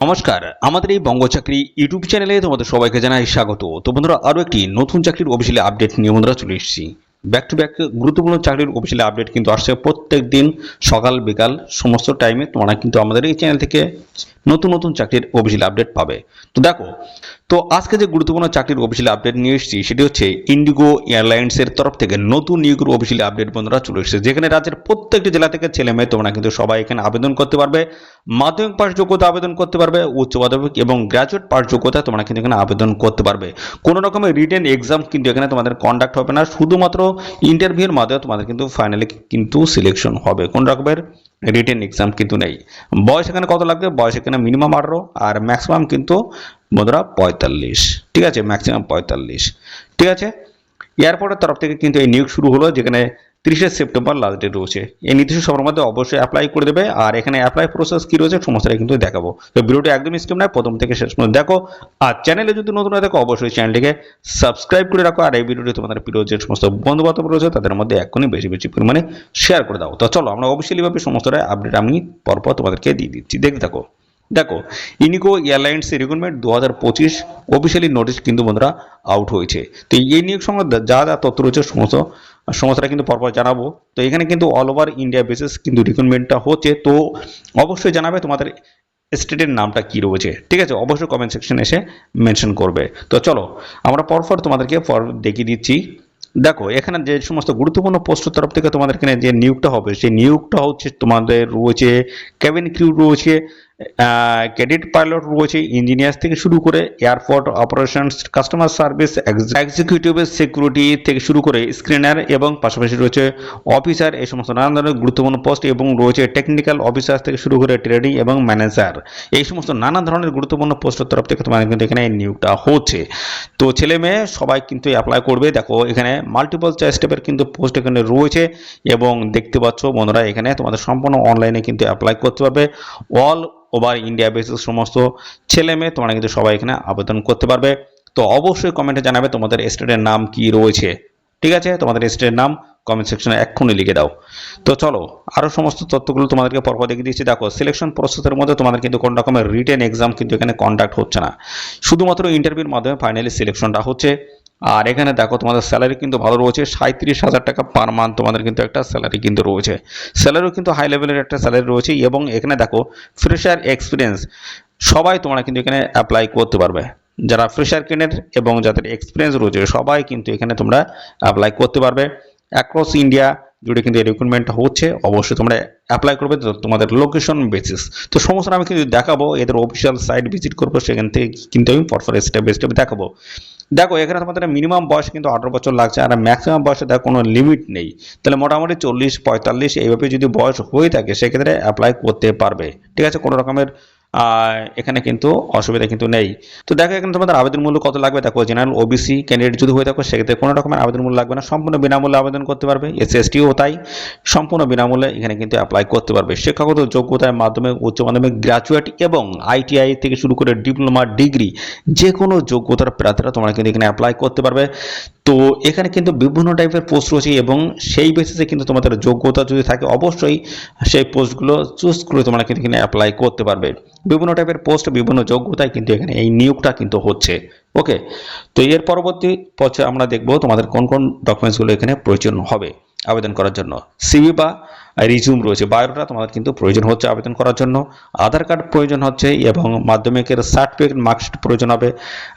নমস্কার, আমাদের এই বঙ্গ চাকরি ইউটিউব চ্যানেলে তোমাদের সবাইকে জানাই স্বাগত। তো বন্ধুরা, আরও একটি নতুন চাকরির অফিসিয়ালি আপডেট নিয়ে বন্ধুরা চলে এসেছি। ব্যাক টু ব্যাক গুরুত্বপূর্ণ চাকরির অফিসিয়ালি আপডেট কিন্তু আসছে প্রত্যেক দিন সকাল, বিকাল, সমস্ত টাইমে তোমরা কিন্তু আমাদের এই চ্যানেল থেকে নতুন নতুন চাকরির অফিসিয়ালি আপডেট পাবে। তো দেখো তো আজকে যে গুরুত্বপূর্ণ চাকরির অফিসিয়ালি আপডেট নিয়ে এসেছি, সেটি হচ্ছে ইন্ডিগো এয়ারলাইন্সের তরফ থেকে নতুন নিয়োগের অফিসিয়ালি আপডেট বন্ধুরা চলে এসেছে, যেখানে রাজ্যের প্রত্যেকটি জেলা থেকে ছেলে মেয়ে তোমরা কিন্তু সবাই এখানে আবেদন করতে পারবে, মাধ্যমিক পাশ যোগ্যতা আবেদন করতে পারবে, উচ্চ মাধ্যমিক এবং গ্র্যাজুয়েট পাশ যোগ্যতা তোমরা কিন্তু এখানে আবেদন করতে পারবে। কোনো রকমের রিটেন এক্সাম কিন্তু এখানে তোমাদের কন্ডাক্ট হবে না, শুধুমাত্র ইন্টারভিউর মাধ্যমে তোমাদের কিন্তু ফাইনালি কিন্তু সিলেকশন হবে। কোন রকমের? রিটেন এক্সাম কিন্তু নেই। বয়স এখানে কত লাগবে? বয়স এখানে মিনিমাম আঠারো, আর ম্যাক্সিমাম কিন্তু বন্ধুরা পঁয়তাল্লিশ। ঠিক আছে? ম্যাক্সিমাম পঁয়তাল্লিশ। ঠিক আছে? এয়ারপোর্টের তরফ থেকে কিন্তু এই নিয়োগ শুরু হলো, যেখানে তিরিশে সেপ্টেম্বর লাস্ট ডেট রয়েছে। এই নির্দিষ্ট সময়ের মধ্যে অবশ্যই অ্যাপ্লাই করে দেবে আর এখানে অ্যাপ্লাই প্রসেস কি রয়েছে সমস্তটা কিন্তু দেখাবো। তো ভিডিওটি একদম স্কিম নয়, প্রথম থেকে শেষ পর্যন্ত দেখো। আর চ্যানেলে যদি নতুন হয় দেখো, অবশ্যই চ্যানেলটিকে সাবস্ক্রাইব করে রাখো। আর এই ভিডিওটি তোমাদের প্রিয় যে সমস্ত বন্ধু বান্ধব রয়েছে, তাদের মধ্যে এখনই বেশি বেশি পরিমাণে শেয়ার করে দাও। তো চলো, আমরা অবশ্যই ভাবে সমস্তটা আপডেট আমি পরপর তোমাদেরকে দিয়ে দিচ্ছি। দেখতে থাকো। দেখো ইনিকো এয়ারলাইন্স রিক্রুটমেন্ট দু হাজার পঁচিশ অফিসিয়ালি নোটিশ কিন্তু বন্ধুরা আউট হয়েছে। তো এই নিয়োগ সংক্রান্ত যা যা তথ্য রয়েছে সমস্ত সমস্যাটা কিন্তু পরপর জানাব। তো এখানে কিন্তু অল ওভার ইন্ডিয়া বেসিস কিন্তু রিক্রুটমেন্টটা হচ্ছে। তো অবশ্যই জানাবে তোমাদের স্টেটের নামটা কি রয়েছে। ঠিক আছে? অবশ্যই কমেন্ট সেকশনে এসে মেনশন করবে। তো চলো, আমরা পরপর তোমাদেরকে পর দেখিয়ে দিচ্ছি। দেখো, এখানে যে সমস্ত গুরুত্বপূর্ণ পোস্টের তরফ থেকে তোমাদের এখানে যে নিয়োগটা হবে, সেই নিয়োগটা হচ্ছে তোমাদের রয়েছে ক্যাবিন ক্রিউ রয়েছে ক্যাডেট পাইলট রয়েছে ইঞ্জিনিয়ার থেকে শুরু করে airport operations customer service executive security থেকে শুরু করে স্ক্রিনার এবং পাশাপাশি রয়েছে অফিসার এই সমস্ত নানান ধরনের গুরুত্বপূর্ণ পোস্ট এবং রয়েছে টেকনিক্যাল অফিসার থেকে শুরু করে ট্রেডিং এবং ম্যানেজার এই সমস্ত নানা ধরনের গুরুত্বপূর্ণ পোস্টের তরফ থেকে তোমাদের কিন্তু এখানে নিয়োগটা হচ্ছে। তো ছেলে মেয়ে সবাই কিন্তু অ্যাপ্লাই করবে। দেখো, এখানে মাল্টিপল চয়েস স্টেপের কিন্তু পোস্ট এখানে রয়েছে এবং দেখতে পাচ্ছ বন্ধুরা, এখানে তোমাদের সম্পূর্ণ অনলাইনে কিন্তু অ্যাপ্লাই করতে পারবে। অল ওভার ইন্ডিয়া বেসিস সমস্ত ছেলে মেয়ে, তোমরা কিন্তু সবাই এখানে আবেদন করতে পারবে। তো অবশ্যই কমেন্টে জানাবে তোমাদের স্টেটের নাম কি রয়েছে। ঠিক আছে? তোমাদের স্টেটের নাম কমেন্ট সেকশনে এক্ষুনি লিখে দাও। তো চলো আরও সমস্ত তথ্যগুলো তোমাদেরকে পরপর দেখিয়ে দিচ্ছি। দেখো সিলেকশন প্রসেসের মধ্যে তোমাদের কিন্তু কোনো রকমের রিটেন এক্সাম কিন্তু এখানে কন্ডাক্ট হচ্ছে না। শুধুমাত্র ইন্টারভিউর মাধ্যমে ফাইনালি সিলেকশনটা হচ্ছে। আর এখানে দেখো তোমাদের স্যালারি কিন্তু ভালো রয়েছে সাঁত্রিশ হাজার টাকা পার মান্থ তোমাদের কিন্তু একটা স্যালারি কিন্তু রয়েছে। স্যালারিও কিন্তু হাই লেভেলের একটা স্যালারি রয়েছে এবং এখানে দেখো ফ্রেশার এক্সপিরিয়েন্স সবাই তোমরা কিন্তু এখানে অ্যাপ্লাই করতে পারবে। যারা ফ্রেশার কেনের এবং যাদের এক্সপিরিয়েন্স রয়েছে, সবাই কিন্তু এখানে তোমরা অ্যাপ্লাই করতে পারবে। অ্যাক্রস ইন্ডিয়া জুড়ে কিন্তু এই রিক্রুটমেন্টটা হচ্ছে, অবশ্যই তোমরা অ্যাপ্লাই করবে তোমাদের লোকেশন বেসিস তো সমস্ত আমি কিন্তু দেখাবো, এদের অফিসিয়াল সাইট ভিজিট করব, সেখান থেকে কিন্তু আমি পরপর স্টেপ বাই স্টেপ দেখাবো। দেখো, এখানে তোমাদের মিনিমাম বয়স কিন্তু আঠারো বছর লাগছে, আর ম্যাক্সিমাম বয়সে দেখো কোনো লিমিট নেই। তাহলে মোটামুটি চল্লিশ, পঁয়তাল্লিশ, এইভাবে যদি বয়স হয়ে থাকে, সেক্ষেত্রে অ্যাপ্লাই করতে পারবে। ঠিক আছে? কোনো রকমের এখানে কিন্তু অসুবিধা কিন্তু নেই। তো দেখো, এখানে তোমাদের আবেদন মূল্য কত লাগবে? দেখো জেনারেল ওবিসি ক্যান্ডিডেট যদি হয়ে থাকো, সেক্ষেত্রে কোনো রকমের আবেদন মূল্য লাগবে না। সম্পূর্ণ বিনামূল্যে আবেদন করতে পারবে। এস এস টিও তাই সম্পূর্ণ বিনামূল্যে এখানে কিন্তু অ্যাপ্লাই করতে পারবে। শিক্ষাগত যোগ্যতার মাধ্যমে উচ্চ মাধ্যমিক গ্র্যাজুয়েট এবং আইটিআই থেকে শুরু করে ডিপ্লোমা ডিগ্রি যে কোনো যোগ্যতার প্রার্থীরা তোমরা কিন্তু এখানে অ্যাপ্লাই করতে পারবে। তো এখানে কিন্তু বিভিন্ন টাইপের পোস্ট রয়েছে এবং সেই বেসিসে কিন্তু তোমাদের যোগ্যতা যদি থাকে, অবশ্যই সেই পোস্টগুলো চুজ করে তোমরা কিন্তু এখানে অ্যাপ্লাই করতে পারবে। বিভিন্ন টাইপের পোস্ট বিভিন্ন যোগ্যতায় কিন্তু এখানে এই নিয়োগটা কিন্তু হচ্ছে। ওকে তো এর পরবর্তী পথে আমরা দেখব তোমাদের কোন কোন ডকুমেন্টসগুলো এখানে প্রয়োজন হবে আবেদন করার জন্য। সিভি বা রিজুম রয়েছে বায়োডাটা তোমাদের কিন্তু প্রয়োজন হচ্ছে আবেদন করার জন্য। আধার কার্ড প্রয়োজন হচ্ছে এবং মাধ্যমিকের সার্টিফিকেট মার্কশিট প্রয়োজন হবে।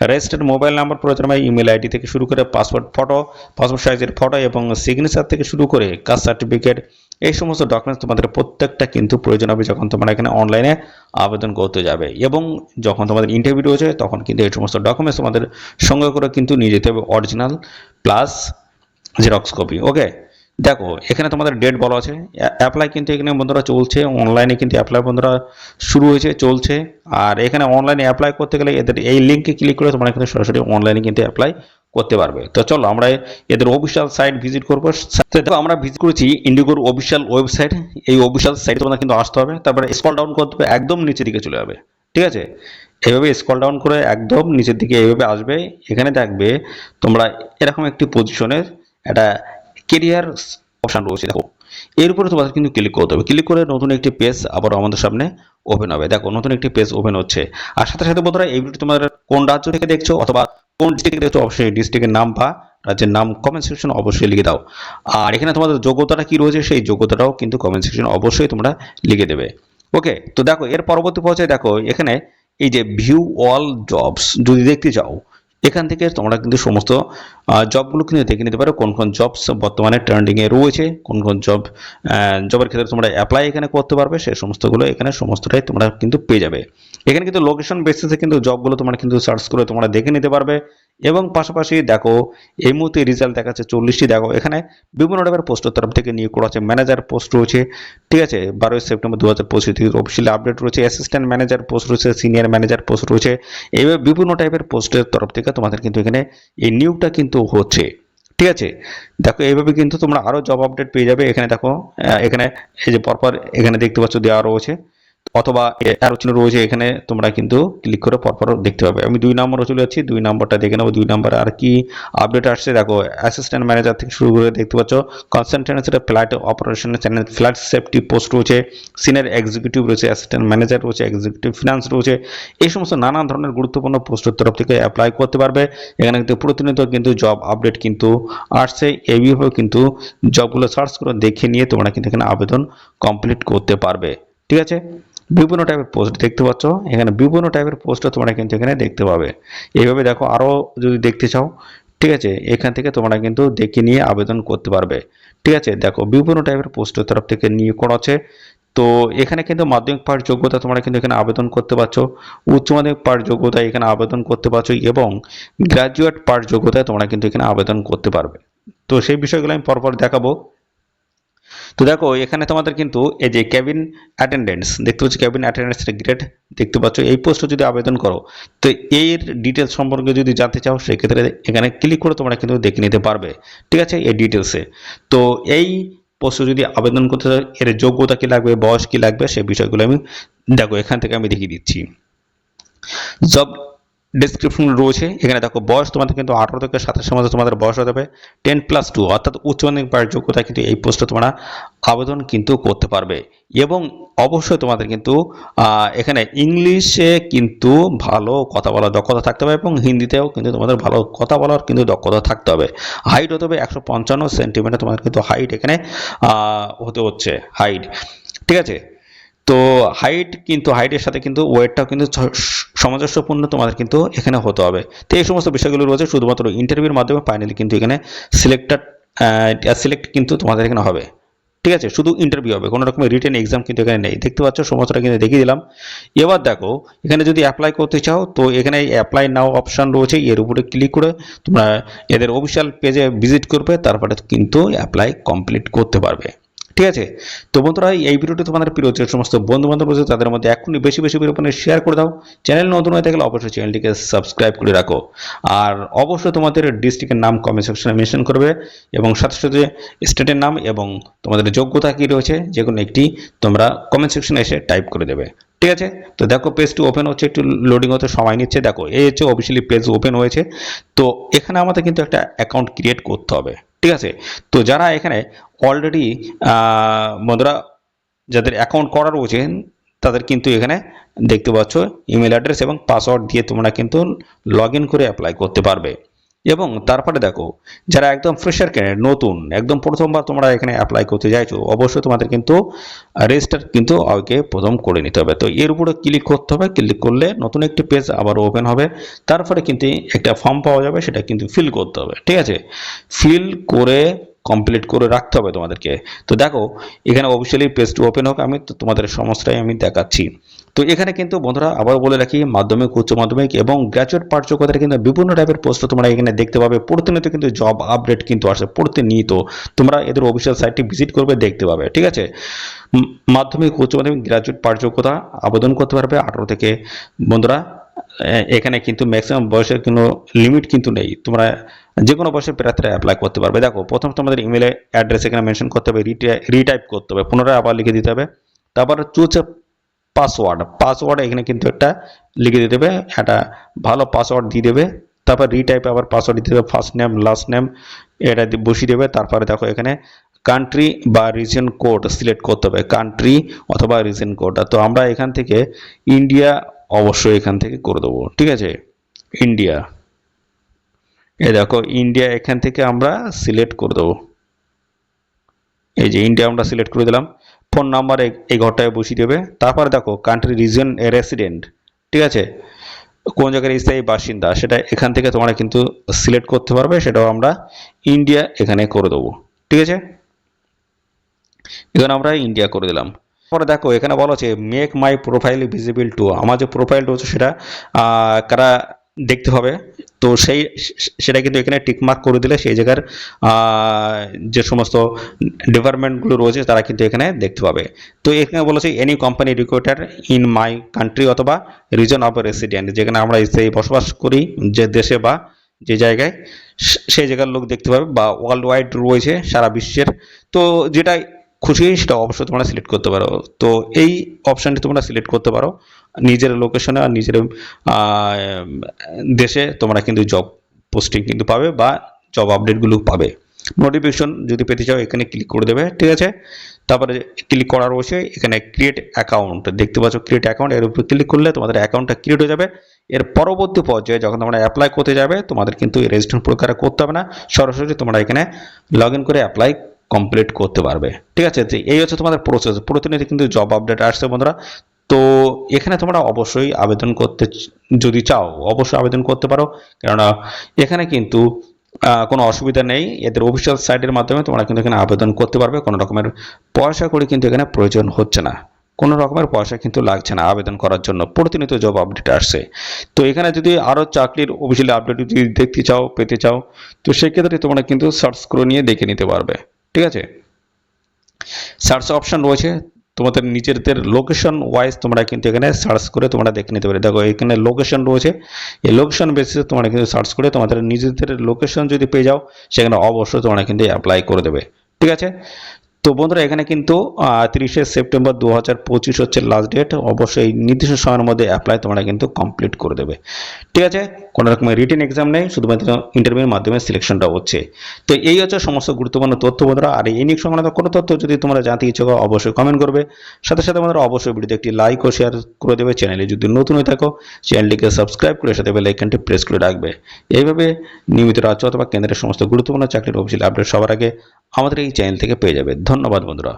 রেজিস্টার্ড মোবাইল নাম্বার প্রয়োজন হবে ইমেল আইডি থেকে শুরু করে পাসপোর্ট ফটো পাসপোর্ট সাইজের ফটো এবং সিগনেচার থেকে শুরু করে কাস্ট সার্টিফিকেট এই সমস্ত ডকুমেন্টস তোমাদের প্রত্যেকটা কিন্তু প্রয়োজন হবে যখন তোমরা এখানে অনলাইনে আবেদন করতে যাবে। এবং যখন তোমাদের ইন্টারভিউ রয়েছে, তখন কিন্তু এই সমস্ত ডকুমেন্টস তোমাদের সঙ্গে করে কিন্তু নিয়ে যেতে হবে original plus xerox copy okay দেখো, এখানে তোমাদের ডেট বলা আছে। অ্যাপ্লাই কিন্তু এখানে বন্ধুরা চলছে অনলাইনে কিন্তু অ্যাপ্লাই বন্ধুরা শুরু হয়েছে, চলছে। আর এখানে অনলাইনে অ্যাপ্লাই করতে গেলে এদের এই লিঙ্কে ক্লিক করে তোমরা কিন্তু সরাসরি অনলাইনে কিন্তু অ্যাপ্লাই করতে পারবে। তো চলো আমরা এদের অফিসিয়াল সাইট ভিজিট করব। দেখো আমরা ভিজিট করেছি ইন্ডিগোর অফিসিয়াল ওয়েবসাইট এই অফিসিয়াল সাইটে তোমরা কিন্তু আসতে হবে তারপরে স্কল ডাউন করতে হবে, একদম নিচের দিকে চলে যাবে। ঠিক আছে? এভাবে স্কল ডাউন করে একদম নিচের দিকে এইভাবে আসবে। এখানে দেখবে তোমরা এরকম একটি পজিশনের একটা কেরিয়ার অপশান রয়েছে। দেখো এর উপরে তোমাদের কিন্তু ক্লিক করতে হবে। ক্লিক করে নতুন একটি পেজ আবার আমাদের সামনে ওপেন হবে। দেখো, নতুন একটি পেজ ওপেন হচ্ছে। আর সাথে সাথে বন্ধুরা, এই ভিডিও তোমাদের কোন রাজ্য থেকে দেখছ অথবা কোন ডিস্ট্রিক্ট দেখছ, অবশ্যই ডিস্ট্রিক্টের নাম বা রাজ্যের নাম কমেন্ট সেকশন অবশ্যই লিখে দাও। আর এখানে তোমাদের যোগ্যতাটা কি রয়েছে, সেই যোগ্যতাটাও কিন্তু কমেন্ট সেকশন অবশ্যই তোমরা লিখে দেবে। ওকে তো দেখো, এর পরবর্তী পর্যায়ে দেখো, এখানে এই যে ভিউ অল জবস যদি দেখতে চাও এখান থেকে তোমরা কিন্তু সমস্ত জবগুলো কিন্তু দেখে নিতে পারো। কোন কোন জবস বর্তমানে ট্রেন্ডিংয়ে রয়েছে, কোন কোন জব জবের ক্ষেত্রে তোমরা অ্যাপ্লাই এখানে করতে পারবে, সে সমস্তগুলো এখানে সমস্তটাই তোমরা কিন্তু পেয়ে যাবে। এখানে কিন্তু লোকেশন বেসিসে কিন্তু জবগুলো তোমরা কিন্তু সার্চ করে তোমরা দেখে নিতে পারবে। এবং পাশাপাশি দেখো, এই মুহূর্তে রেজাল্ট দেখাচ্ছে চল্লিশটি। দেখো, এখানে বিভিন্ন টাইপের পোস্টের তরফ থেকে নিয়োগ করা আছে ম্যানেজার পোস্ট রয়েছে, ঠিক আছে? বারোই সেপ্টেম্বর দু হাজার পঁচিশ থেকে অফিসিয়ালি আপডেট রয়েছে। অ্যাসিস্ট্যান্ট ম্যানেজার পোস্ট রয়েছে সিনিয়র ম্যানেজার পোস্ট রয়েছে। এইভাবে বিভিন্ন টাইপের পোস্টের তরফ থেকে তোমাদের কিন্তু এখানে এই নিয়োগটা কিন্তু হচ্ছে, ঠিক আছে? দেখো, এইভাবে কিন্তু তোমরা আরও জব আপডেট পেয়ে যাবে। এখানে দেখো এখানে এই যে পরপর এখানে দেখতে পাচ্ছ দেওয়া রয়েছে। অথবা আরও চিহ্ন রয়েছে এখানে, তোমরা কিন্তু ক্লিক করে পরপর দেখতে পাবে। আমি দুই নম্বরে চলে যাচ্ছি, দুই নম্বরটা দেখে নেব, দুই নম্বরে আর কি আপডেট আসছে। দেখো অ্যাসিস্ট্যান্ট ম্যানেজার থেকে শুরু করে দেখতে পাচ্ছ কনসেন্ট্রেন্সের flight operation channel flight safety post রয়েছে সিনিয়র এক্সিকিউটিভ রয়েছে অ্যাসিস্ট্যান্ট ম্যানেজার রয়েছে এক্সিকিউটিভ ফিনান্স রয়েছে, এই সমস্ত নানান ধরনের গুরুত্বপূর্ণ পোস্টের তরফ থেকে অ্যাপ্লাই করতে পারবে। এখানে কিন্তু প্রতিনিয়ত কিন্তু জব আপডেট কিন্তু আসছে। এইভাবে কিন্তু জবগুলো সার্চ করে দেখে নিয়ে তোমরা কিন্তু এখানে আবেদন কমপ্লিট করতে পারবে। ঠিক আছে? বিভিন্ন টাইপের পোস্ট দেখতে পাচ্ছ। এখানে বিভিন্ন টাইপের পোস্টও তোমরা কিন্তু এখানে দেখতে পাবে। এইভাবে দেখো আরও যদি দেখতে চাও, ঠিক আছে, এখান থেকে তোমরা কিন্তু দেখে নিয়ে আবেদন করতে পারবে। ঠিক আছে, দেখো, বিভিন্ন টাইপের পোস্টের তরফ থেকে নিয়োগ করা আছে। তো এখানে কিন্তু মাধ্যমিক পাঠ যোগ্যতা তোমরা কিন্তু এখানে আবেদন করতে পারছ। উচ্চ মাধ্যমিক পাঠ যোগ্যতা এখানে আবেদন করতে পারছ এবং গ্র্যাজুয়েট পাঠ যোগ্যতায় তোমরা কিন্তু এখানে আবেদন করতে পারবে। তো সেই বিষয়গুলো আমি পরপর দেখাবো। তো দেখো, এখানে তোমাদের কিন্তু এই যে ক্যাবিন অ্যাটেন্ডেন্স দেখতে পাচ্ছ ক্যাবিন অ্যাটেন্ডেন্সের গ্রেড দেখতে পাচ্ছ এই পোস্টে যদি আবেদন করো, তো এর ডিটেলস সম্পর্কে যদি জানতে চাও, সেক্ষেত্রে এখানে ক্লিক করে তোমরা কিন্তু দেখে নিতে পারবে, ঠিক আছে, এই ডিটেলসে তো এই পোস্টে যদি আবেদন করতে চাও, এর যোগ্যতা কী লাগবে, বয়স কী লাগবে সেই বিষয়গুলো আমি দেখো, এখান থেকে আমি দেখিয়ে দিচ্ছি। জব ডিসক্রিপশন রয়েছে। এখানে দেখো, বয়স তোমাদের কিন্তু আঠারো থেকে সাতাশের মধ্যে তোমাদের বয়স হতে হবে টেন প্লাস টু অর্থাৎ উচ্চ মাধ্যমিক পাওয়ার যোগ্যতা কিন্তু এই পোস্টে তোমরা আবেদন কিন্তু করতে পারবে। এবং অবশ্যই তোমাদের কিন্তু এখানে ইংলিশে কিন্তু ভালো কথা বলার দক্ষতা থাকতে হবে এবং হিন্দিতেও কিন্তু তোমাদের ভালো কথা বলার কিন্তু দক্ষতা থাকতে হবে। হাইট হতে হবে একশো পঞ্চান্ন সেন্টিমিটার তোমাদের কিন্তু হাইট এখানে হতে হচ্ছে। হাইট ঠিক আছে? তো হাইট কিন্তু হাইটের সাথে কিন্তু ওয়েটটাও কিন্তু সামঞ্জস্যপূর্ণ তোমাদের কিন্তু এখানে হতে হবে। তো এই সমস্ত বিষয়গুলো রয়েছে, শুধুমাত্র ইন্টারভিউর মাধ্যমে ফাইনালি কিন্তু এখানে সিলেক্টেড সিলেক্ট কিন্তু তোমাদের এখানে হবে। ঠিক আছে? শুধু ইন্টারভিউ হবে, কোনো রকমের রিটেন এক্সাম কিন্তু এখানে নেই। দেখতে পাচ্ছ, সমস্তটা কিন্তু দেখিয়ে দিলাম। এবার দেখো, এখানে যদি অ্যাপ্লাই করতে চাও, তো এখানে অ্যাপ্লাই নাও অপশান রয়েছে, এর উপরে ক্লিক করে তোমরা এদের অফিসিয়াল পেজে ভিজিট করবে, তারপরে কিন্তু অ্যাপ্লাই কমপ্লিট করতে পারবে। ঠিক আছে? তো বন্ধুরা, এই ভিডিওটি তোমাদের প্রিয় যে সমস্ত বন্ধু বান্ধব রয়েছে, তাদের মধ্যে এখনই বেশি বেশি পরিমাণে শেয়ার করে দাও। চ্যানেল নতুন হয়ে থাকলে অবশ্যই চ্যানেলটিকে সাবস্ক্রাইব করে রাখো। আর অবশ্যই তোমাদের ডিস্ট্রিক্টের নাম কমেন্ট সেকশনে মেনশন করবে এবং সাথে সাথে স্টেটের নাম এবং তোমাদের যোগ্যতা কী রয়েছে, যে কোনো একটি তোমরা কমেন্ট সেকশনে এসে টাইপ করে দেবে। ঠিক আছে? তো দেখো পেজটি ওপেন হচ্ছে, একটু লোডিং হতে সময় নিচ্ছে। দেখো, এই হচ্ছে অফিসিয়ালি পেজ ওপেন হয়েছে। তো এখানে আমাদের কিন্তু একটা অ্যাকাউন্ট ক্রিয়েট করতে হবে। ঠিক আছে? তো যারা এখানে অলরেডি বন্ধুরা যাদের অ্যাকাউন্ট করা রয়েছে তাদের কিন্তু এখানে দেখতে পাচ্ছ ইমেল অ্যাড্রেস এবং পাসওয়ার্ড দিয়ে তোমরা কিন্তু লগ করে অ্যাপ্লাই করতে পারবে। এবং তারপরে দেখো, যারা একদম ফ্রেশার ক্যান্ডিডেট নতুন, একদম প্রথমবার তোমরা এখানে অ্যাপ্লাই করতে চাইছো অবশ্যই তোমাদের কিন্তু রেজিস্টার কিন্তু আগে প্রথম করে নিতে হবে। তো এর উপরে ক্লিক করতে হবে ক্লিক করলে নতুন একটি পেজ আবার ওপেন হবে, তারপরে কিন্তু একটা ফর্ম পাওয়া যাবে, সেটা কিন্তু ফিল করতে হবে, ঠিক আছে? ফিল করে কমপ্লিট করে রাখতে হবে তোমাদেরকে। তো দেখো, এখানে অফিসিয়ালি পেজটি ওপেন হোক, আমি তোমাদের সমস্যাই আমি দেখাচ্ছি। তো এখানে কিন্তু বন্ধুরা আবার বলে রাখি, মাধ্যমিক, উচ্চ মাধ্যমিক এবং গ্র্যাজুয়েট পাঠ কিন্তু বিভিন্ন টাইপের পোস্ট তোমরা এখানে দেখতে পাবে। প্রতিনিয়ত কিন্তু জব আপডেট কিন্তু আসে, প্রতিনিয়ত। তোমরা এদের অফিসিয়াল সাইটটি ভিজিট করবে, দেখতে পাবে, ঠিক আছে? মাধ্যমিক, উচ্চ মাধ্যমিক গ্র্যাজুয়েট যোগ্যতা আবেদন করতে পারবে আঠারো থেকে, বন্ধুরা এখানে কিন্তু ম্যাক্সিমাম বয়সের কোনো লিমিট কিন্তু নেই। তোমরা যে কোনো বয়সের প্রার্থীরা অ্যাপ্লাই করতে পারবে। দেখো, প্রথম তোমাদের ইমেলে অ্যাড্রেস এখানে মেনশন করতে হবে রিটাইপ করতে হবে, পুনরায় আবার লিখে দিতে হবে। তারপর চুজ পাসওয়ার্ড পাসওয়ার্ড এখানে কিন্তু একটা লিখে দিতে হবে একটা ভালো পাসওয়ার্ড দিয়ে দেবে, তারপর রিটাইপ আবার পাসওয়ার্ড দিতে হবে ফার্স্ট নেম লাস্ট নেম এটা দিয়ে বসিয়ে দেবে, তারপরে দেখো এখানে কান্ট্রি বা রিজন কোড সিলেক্ট করতে হবে কান্ট্রি অথবা রিজন কোড তো আমরা এখান থেকে ইন্ডিয়া অবশ্যই এখান থেকে করে দেবো, ঠিক আছে? ইন্ডিয়া এই দেখো ইন্ডিয়া এখান থেকে আমরা সিলেক্ট করে দেবো। এই যে ইন্ডিয়া আমরা সিলেক্ট করে দিলাম ফোন নাম্বার এই ঘরটায় বসিয়ে দেবে। তারপরে দেখো কান্ট্রি রিজন রেসিডেন্ট ঠিক আছে? কোন জায়গার স্থায়ী বাসিন্দা, সেটা এখান থেকে তোমরা কিন্তু সিলেক্ট করতে পারবে, সেটাও আমরা ইন্ডিয়া এখানে করে দেবো, ঠিক আছে? এখানে আমরা ইন্ডিয়া করে দিলাম। পরে দেখো, এখানে বলা আছে make my profile visible to আমার যে প্রোফাইলটা হচ্ছে সেটা কারা দেখতে হবে। তো সেই সেটা কিন্তু এখানে টিকমার্ক করে দিলে সেই জায়গার যে সমস্ত ডিপার্টমেন্টগুলো রয়েছে তারা কিন্তু এখানে দেখতে পাবে। তো এখানে বলেছে any company recruiter in my country অথবা রিজন অফ রেসিডেন্ট যেখানে আমরা সেই বসবাস করি, যে দেশে বা যে জায়গায় সেই জায়গার লোক দেখতে পাবে বা ওয়ার্ল্ড ওয়াইড রয়েছে সারা বিশ্বের। তো যেটা খুশি সেটা অবশ্যই তোমরা সিলেক্ট করতে পারো। তো এই অপশানটি তোমরা সিলেক্ট করতে পারো। নিজের লোকেশনে আর নিজের দেশে তোমরা কিন্তু জব পোস্টিং কিন্তু পাবে বা জব আপডেটগুলো পাবে। নোটিফিকেশন যদি পেতে চাও, এখানে ক্লিক করে দেবে, ঠিক আছে? তারপরে ক্লিক করার রয়েছে এখানে ক্রিয়েট অ্যাকাউন্ট দেখতে পাচ্ছ ক্রিয়েট অ্যাকাউন্ট এর উপর ক্লিক করলে তোমাদের অ্যাকাউন্টটা ক্রিয়েট হয়ে যাবে। এর পরবর্তী পর্যায়ে যখন তোমরা অ্যাপ্লাই করতে যাবে, তোমাদের কিন্তু রেজিস্ট্রেশন প্রক্রিয়া করতে হবে না, সরাসরি তোমরা এখানে লগ করে অ্যাপ্লাই কমপ্লিট করতে পারবে। ঠিক আছে? এই হচ্ছে তোমাদের প্রসেস প্রতিনিয়ত কিন্তু জব আপডেট আসছে বন্ধুরা। তো এখানে তোমরা অবশ্যই আবেদন করতে যদি চাও, অবশ্যই আবেদন করতে পারো। কেননা এখানে কিন্তু কোনো অসুবিধা নেই। এদের অফিসিয়াল সাইটের মাধ্যমে তোমরা কিন্তু এখানে আবেদন করতে পারবে। কোনো রকমের পয়সা করে কিন্তু এখানে প্রয়োজন হচ্ছে না। কোনো রকমের পয়সা কিন্তু লাগছে না আবেদন করার জন্য। প্রতিনিয়ত জব আপডেট আসছে। তো এখানে যদি আরও চাকরির অফিসিয়াল আপডেট যদি দেখতে চাও, পেতে চাও, তো সেক্ষেত্রে তোমরা কিন্তু সার্চ করে নিয়ে দেখে নিতে পারবে। ঠিক আছে? সার্চ অপশন রয়েছে। তোমাদের নিজেদের লোকেশন ওয়াইজ তোমরা কিন্তু এখানে সার্চ করে তোমরা দেখে নিতে পারো দেখো, এখানে লোকেশন রয়েছে। এই লোকেশন বেসিসে তোমরা কিন্তু সার্চ করে তোমাদের নিজেদের লোকেশন যদি পেয়ে যাও, সেখানে অবশ্যই তোমরা কিন্তু অ্যাপ্লাই করে দেবে। ঠিক আছে? তো বন্ধুরা, এখানে কিন্তু তিরিশে সেপ্টেম্বর দু হাজার পঁচিশ হচ্ছে লাস্ট ডেট অবশ্যই নির্দিষ্ট সময়ের মধ্যে অ্যাপ্লাই তোমরা কিন্তু কমপ্লিট করে দেবে। ঠিক আছে? কোনো রকমের রিটেন এক্সাম নেই, শুধুমাত্র ইন্টারভিউর মাধ্যমে সিলেকশনটা হচ্ছে। তো এই হচ্ছে সমস্ত গুরুত্বপূর্ণ তথ্য বন্ধুরা। আর এই নিয়ে সংক্রান্ত কোনো তথ্য যদি তোমরা জানতে ইচ্ছুক অবশ্যই কমেন্ট করবে। সাথে সাথে বন্ধুরা, অবশ্যই ভিডিওতে একটি লাইক ও শেয়ার করে দেবে। চ্যানেলে যদি নতুন হয়ে থাকো চ্যানেলটিকে সাবস্ক্রাইব করে সাথে বেল আইকনটি প্রেস করে রাখবে। এইভাবে নিয়মিত রাজ্য অথবা কেন্দ্রের সমস্ত গুরুত্বপূর্ণ চাকরির অফিসিয়াল আপডেট সবার আগে আমাদের এই চ্যানেল থেকে পেয়ে যাবে। ধন্যবাদ বন্ধুরা।